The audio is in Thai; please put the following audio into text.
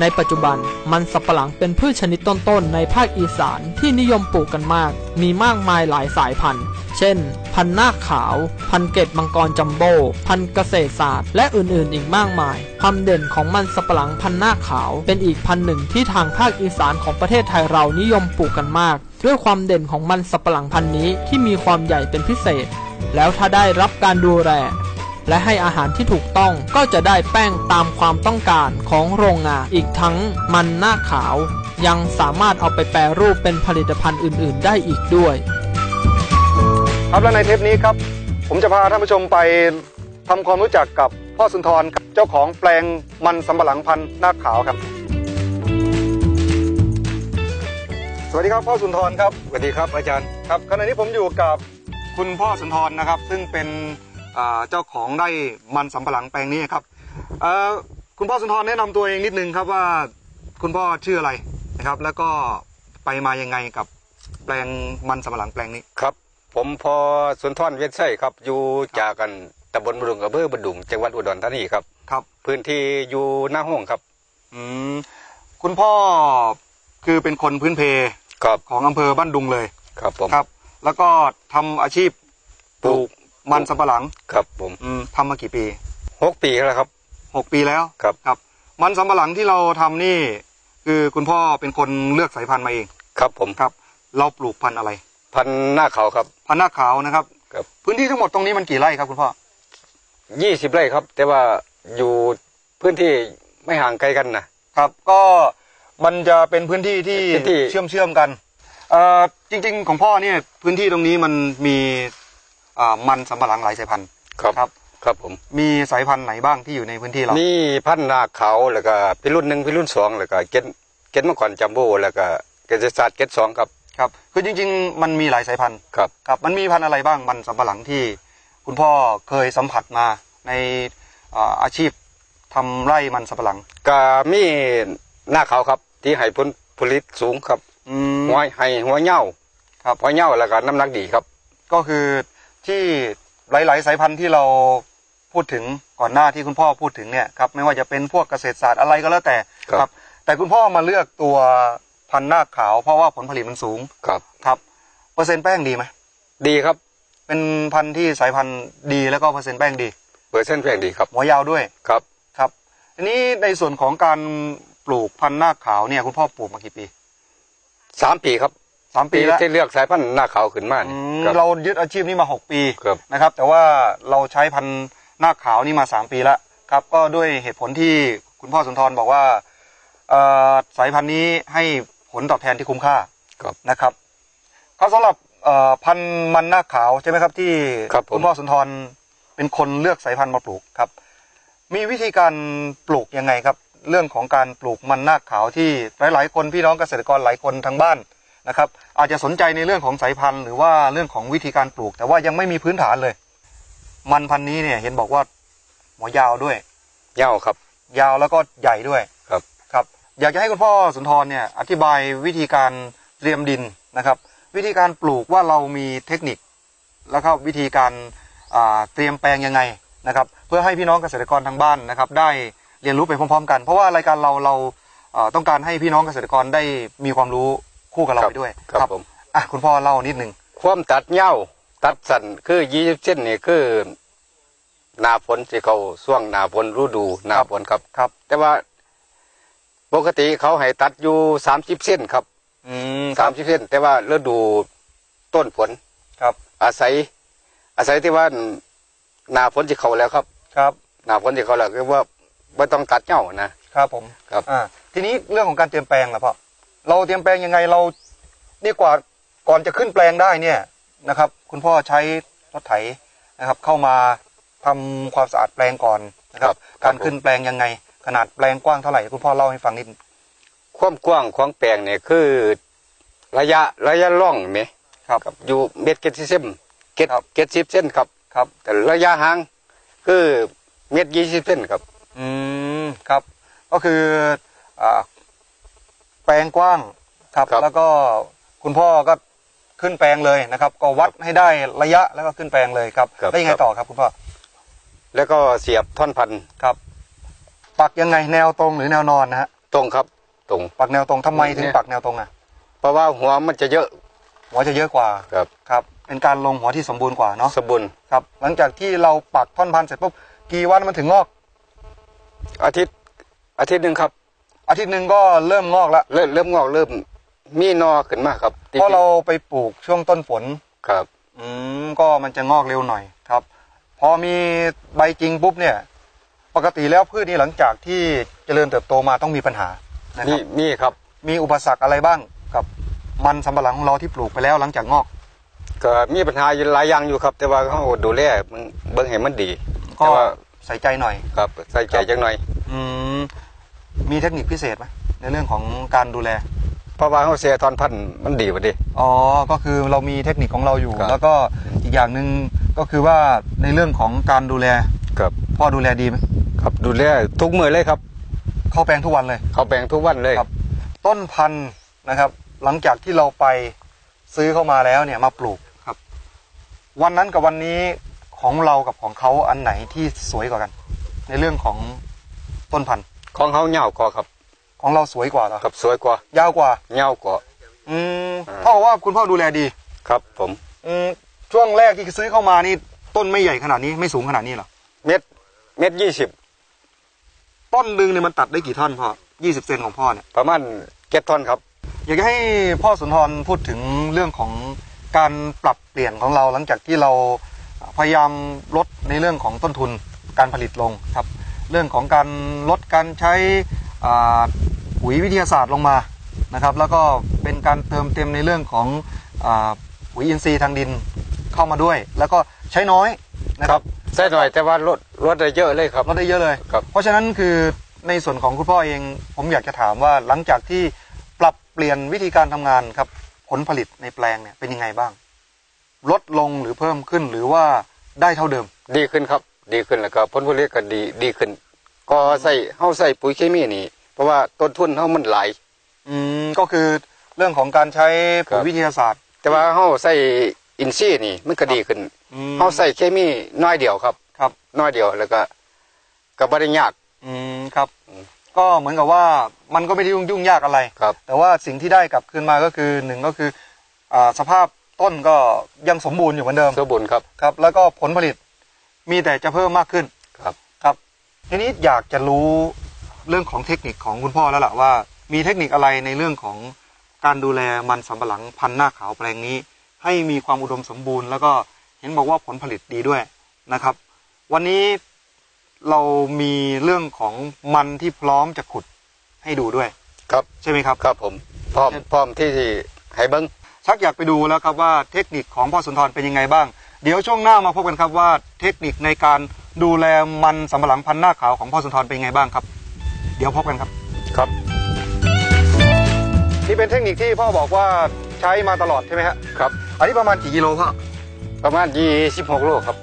ในปัจจุบันมันสับปะหลังเป็นพืชชนิดต้นๆ ในภาคอีสานที่นิยมปลูกกันมาก มีมากมายหลายสายพันธุ์ เช่น พันธุ์นาคขาว พันธุ์เกตมังกรจัมโบ้พันธุ์เกษตรศาสตร์ และอื่นๆ อีกมากมาย ความเด่นของมันสับปะหลังพันธุ์นาคขาว เป็นอีกพันธุ์หนึ่งที่ทางภาคอีสานของประเทศไทยเรานิยมปลูกกันมาก ด้วยความเด่นของมันสับปะหลังพันธุ์นี้ที่มีความใหญ่เป็นพิเศษ แล้วถ้าได้รับการดูแล และให้อาหารที่ถูกต้องก็จะได้แป้งตามความต้องการของโรงงาน อีกทั้งมันหน้าขาว ยังสามารถเอาไปแปรรูปเป็นผลิตภัณฑ์อื่น ๆ ได้อีกด้วย ครับและในเทปนี้ครับ ผมจะพาท่านผู้ชมไปทำความรู้จักกับพ่อสุนทรครับเจ้าของแปลงมันสำปะหลังพันธุ์นาคขาวครับ สวัสดีครับพ่อสุนทรครับ สวัสดีครับอาจารย์ครับขณะนี้ผมอยู่กับคุณพ่อสุนทรนะครับ ซึ่งเป็นอ่า เจ้าของไร่มันสำปะหลังแปลงนี้ครับเอ่อคุณพ่อสุนทรแนะนำตัวเองนิดนึงครับว่าคุณพ่อชื่ออะไรนะครับ แล้วก็ไปมายังไงกับแปลงมันสำปะหลังแปลงนี้ครับ ผมพอสุนทรเวียนไส้ครับอยู่จากกันตำบลบดุงอำเภอบดุงจังหวัดอุดรธานีครับครับ พื้นที่อยู่หน้าห้องครับอืมคุณพ่อคือเป็นคนพื้นเพครับของอำเภอบ้านดุงเลยครับผมครับ แล้วก็ทำอาชีพปลูก มันสำปะหลังครับผมอืมทำมากี่ปีหกปีแล้วครับหกปีแล้วครับครับ มันสำปะหลังที่เราทำนี่ คือคุณพ่อเป็นคนเลือกสายพันธุ์มาเองครับผมครับ เราปลูกพันธุ์อะไร พันหน้าเขาครับ พันธุ์หน้าขาวนะครับ ครับ พื้นที่ทั้งหมดตรงนี้มันกี่ไร่ครับคุณพ่อยี่สิบไร่ครับ แต่ว่าอยู่พื้นที่ไม่ห่างไกลกันนะ ครับ ก็มันจะเป็นพื้นที่ที่พื้นที่ เชื่อมเชื่อมๆกันเอ่อจริง ๆ ของพ่อเนี่ยพื้นที่ตรงนี้มันมีอ่า มันสำปะหลังหลายสายพันธุ์ครับครับครับผมมีสายพันธุ์ไหนบ้างที่อยู่ในพื้นที่เรานี่พันหน้าเขาแล้วก็พิรุ่นหนึ่งพิรุ่นสองแล้วก็เก็ตเก็ตเมื่อก่อนจัมโบ้แล้วก็เกษตรศาสตร์เก็ตสองครับครับคือจริง ๆ มันมีหลายสายพันธุ์ครับครับมันมีพันธุ์อะไรบ้างมันสำปะหลังที่ คุณพ่อเคยสัมผัสมาในอ่าอาชีพทำไร่มันสำปะหลังก็มีหน้าเขาครับ ที่ให้ผลผลิตสูงครับอืมหัวให้หัวเหย้าครับหัวเหย้าแล้วก็น้ำหนักดีครับ ก็คือ ที่หลาย ๆ สายพันธุ์ที่เราพูดถึงก่อนหน้าที่คุณพ่อพูดถึงเนี่ยครับไม่ว่าจะเป็นพวกเกษตรศาสตร์อะไรก็แล้วแต่ครับ แต่คุณพ่อมาเลือกตัวพันธุ์หน้าขาว เพราะว่าผลผลิตมันสูงครับ ครับเปอร์เซ็นต์แป้งดีไหมดีครับ เป็นพันธุ์ที่สายพันธุ์ดีแล้วก็เปอร์เซ็นต์แป้งดี เปอร์เซ็นต์แพงดีครับ หัวยาวด้วยครับ ครับทีนี้ในส่วนของการปลูกพันธุ์หน้าขาวเนี่ยคุณพ่อปลูกมากี่ปี สามปีครับ สามปีแล้วที่เลือกสายพันธุ์หน้าขาวขึ้นมาอืนี่มครับ เรายึดอาชีพนี้มาหกปีครับ นะครับ แต่ว่าเราใช้พันธุ์หน้าขาวนี่มาสามปีแล้วครับ ก็ด้วยเหตุผลที่คุณพ่อสุนทรบอกว่าเอ่อสายพันธุ์นี้ให้ผลตอบแทนที่คุ้มค่าครับ นะครับเขาสำหรับเอ่อพันธุ์มันหน้าขาวใช่ไหมครับที่ครับผม ณพ่อสุนทรเป็นคนเลือกสายพันธุ์มาปลูกครับ มีวิธีการปลูกยังไงครับ เรื่องของการปลูกมันหน้าขาวที่หลาย ๆ คนพี่น้องเกษตรกรหลายคนทางบ้าน นะครับอาจจะสนใจในเรื่องของสายพันธุ์หรือว่าเรื่องของวิธีการปลูก แต่ว่ายังไม่มีพื้นฐานเลย มันพันธุ์นี้เนี่ยเห็นบอกว่าหัวยาวด้วยเหย้าครับ ยาวแล้วก็ใหญ่ด้วยครับครับ อยากจะให้คุณพ่อสุนทรเนี่ยอธิบายวิธีการเตรียมดินนะครับ วิธีการปลูกว่าเรามีเทคนิค แล้วก็วิธีการอ่าเตรียมแปลงยังไงนะครับ เพื่อให้พี่น้องเกษตรกรทางบ้านนะครับ ได้เรียนรู้ไปพร้อมๆ กัน เพราะว่ารายการเราเราเอ่อต้องการให้พี่น้องเกษตรกรได้มีความรู้ คู่กับเราครับไปด้วยครับผมอะคุณพ่อเล่านิดนึงความตัดเหย้าตัดสั้นคือยี่สิบเส้นนี่คือหนาฝนที่เขาช่วงหนาฝนฤดูหนาฝนครับครับ แต่ว่าปกติเขาให้ตัดอยู่สามสิบเส้นครับอืมสามสิบเส้น แต่ว่าฤดูต้นฝนครับ อาศัย อาศัยที่ว่าหนาฝนที่เขาแล้วครับ ครับหนาฝนที่เขาแล้วคือว่าไม่ต้องตัดเหย้านะครับผมครับอ่าทีนี้เรื่องของการเตรียมแปลงล่ะพ่อ เราเตรียมแปลงยังไงเรานี่กว่าก่อนจะขึ้นแปลงได้เนี่ยนะครับ คุณพ่อใช้รถไถนะครับ เข้ามาทำความสะอาดแปลงก่อนนะครับ การขึ้นแปลงยังไง ขนาดแปลงกว้างเท่าไหร่คุณพ่อเล่าให้ฟังนิดความกว้างของแปลงเนี่ยคือระยะระยะล่องไหมครับครับอยู่เม็ดเกตสิบเส้นเกตครับเกตสิบเส้นครับครับ แต่ระยะห่างคือเม็ดยี่สิบเส้นครับ อืมครับ ก็คืออ่าแป ลงกว้างครับ ครับ แล้วก็คุณพ่อก็ขึ้นแปลงเลยนะครับ ก็วัดให้ได้ระยะแล้วก็ขึ้นแปลงเลยครับครับแล้วยังไงครับ ต่อครับคุณพ่อแล้วก็เสียบท่อนพันธุ์ครับ ปักยังไงแนวตรงหรือแนวนอนนะฮะตรงครับตรง ปักแนวตรงทำไมถึงเนี่ย ปักแนวตรงอะเพราะว่าหัวมันจะเยอะหัวจะเยอะกว่าครับครับ เป็นการลงหัวที่สมบูรณ์กว่าเนาะสมบูรณ์ครับ หลังจากที่เราปักท่อนพันธุ์เสร็จปุ๊บกี่วันมันถึงงอกอาทิตย์อาทิตย์หนึ่งครับ อาทิตย์หนึ่งก็เริ่มงอกแล้วเริ่มเริ่มงอกเริ่มมีหนอขึ้นมาครับเพราะเราไปปลูกช่วงต้นฝนครับ อืมก็มันจะงอกเร็วหน่อยครับ พอมีใบจริงปุ๊บเนี่ย ปกติแล้วพืชนี่หลังจากที่เจริญเติบโตมาต้องมีปัญหานะคนี่รับนี่ครับ มีอุปสรรคอะไรบ้างกับมันสำปะหลังของเราที่ปลูกไปแล้วหลังจากงอกก็มีปัญหาอยู่หลายอย่างอยู่ครับ แต่ว่าเขาดูแลมันเบิ่งให้มันดีก็แต่ว่าใส่ใจหน่อยครับ ใส่ใจจังหน่อย อืม มีเทคนิคพิเศษไหมในเรื่องของการดูแลเพราะว่าเขาเสียทอนพันธุ์มันดีกว่าดิ อ๋อ ก็คือเรามีเทคนิคของเราอยู่ ครับ แล้วก็อีกอย่างหนึ่งก็คือว่าในเรื่องของการดูแลครับ พ่อดูแลดีไหมครับดูแลทุกมือเลยครับ เข้าแปลงทุกวันเลย เขาแบ่งทุกวันเลย ครับ ต้นพันธุ์นะครับ หลังจากที่เราไปซื้อเข้ามาแล้วเนี่ยมาปลูกครับ วันนั้นกับวันนี้ของเรากับของเขาอันไหนที่สวยกว่ากัน ในเรื่องของต้นพันธุ์ ของเขาเหงากว่าครับ ของเราสวยกว่าเหรอครับสวยกว่ายาวกว่าเหงากว่า อืมอ่า เท่ากับว่าคุณพ่อดูแลดี ครับ ผมอืมช่วงแรกที่ซื้อเข้ามานี่ต้นไม่ใหญ่ขนาดนี้ไม่สูงขนาดนี้เหรอเม็ดเม็ดยี่สิบต้นหนึ่งเนี่ยมันตัดได้กี่ท่อนพ่อยี่สิบเซนของพ่อเนี่ย ประมาณเจ็ดท่อนครับ อยากจะให้พ่อสุนทรพูดถึงเรื่องของการปรับเปลี่ยนของเราหลังจากที่เราพยายามลดในเรื่องของต้นทุนการผลิตลงครับ เรื่องของการลดการใช้อ่าปุ๋ยวิทยาศาสตร์ลงมานะครับแล้วก็เป็นการเติมเต็มในเรื่องของอาปุ๋ยอินทรีย์ทางดินเข้ามาด้วย แล้วก็ใช้น้อยนะครับใส่หน่อยแต่ว่าลดลดได้เยอะเลยครับลดได้เยอะเลยครับเพราะฉะนั้นคือในส่วนของคุณพ่อเองผมอยากจะถามว่าหลังจากที่ปรับเปลี่ยนวิธีการทำงานครับผลผลิตในแปลงเนี่ยเป็นยังไงบ้าง ลดลงหรือเพิ่มขึ้นหรือว่าได้เท่าเดิม ดีขึ้นครับ ดีขึ้นแล้วก็ผลผลิตก็ดีดีขึ้น ก็ใส่เฮาใส่ปุ๋ยเคมีนี่ เพราะว่าต้นทุนเฮามันหลายอืมก็คือเรื่องของการใช้ปุ๋คยรับวิทยาศาสตร์ แต่ว่าเฮาใส่อินทรีย์นี่มันก็ดีขึ้นอืมเฮาใส่เคมีน้อยเดียวครับครับน้อยเดียวแล้วก็ก็บ่ได้ยากอืมครับอืมก็เหมือนกับว่ามันก็ไม่ได้ยุ่งยุ่งยากอะไรครับแต่ว่าสิ่งที่ได้กลับคืนมาก็คือหนึ่งก็คืออ่าสภาพต้นก็ยังสมบูรณ์อยู่เหมือนเดิมสมบูรณ์ครับครับ แล้วก็ผลผลิต มีแต่จะเพิ่มมากขึ้นครับครับทีนี้อยากจะรู้เรื่องของเทคนิคของคุณพ่อแล้วล่ะว่า มีเทคนิคอะไรในเรื่องของการดูแลมันสำปะหลังพันธุ์หน้าขาวแปลงนี้ ให้มีความอุดมสมบูรณ์ แล้วก็เห็นบอกว่าผลผลิตดีด้วยนะครับ วันนี้เรามีเรื่องของมันที่พร้อมจะขุดให้ดูด้วย ครับใช่ไหมครับ ครับผมพร้อมพร้อมที่สิให้เบิ่งชักอยากไปดูแล้วครับว่าเทคนิคของพ่อสุนทรเป็นยังไงบ้าง เดี๋ยวช่วงหน้ามาพบกันครับว่าเทคนิคในการดูแลมันสำปะหลังพันธุ์หน้าขาวของพ่อสุนทรเป็นยังไงบ้างครับ เดี๋ยวพบกันครับ ครับ นี่เป็นเทคนิคที่พ่อบอกว่าใช้มาตลอดใช่ไหมฮะครับ อันนี้ประมาณกี่กิโลพ่อประมาณ26โลครับ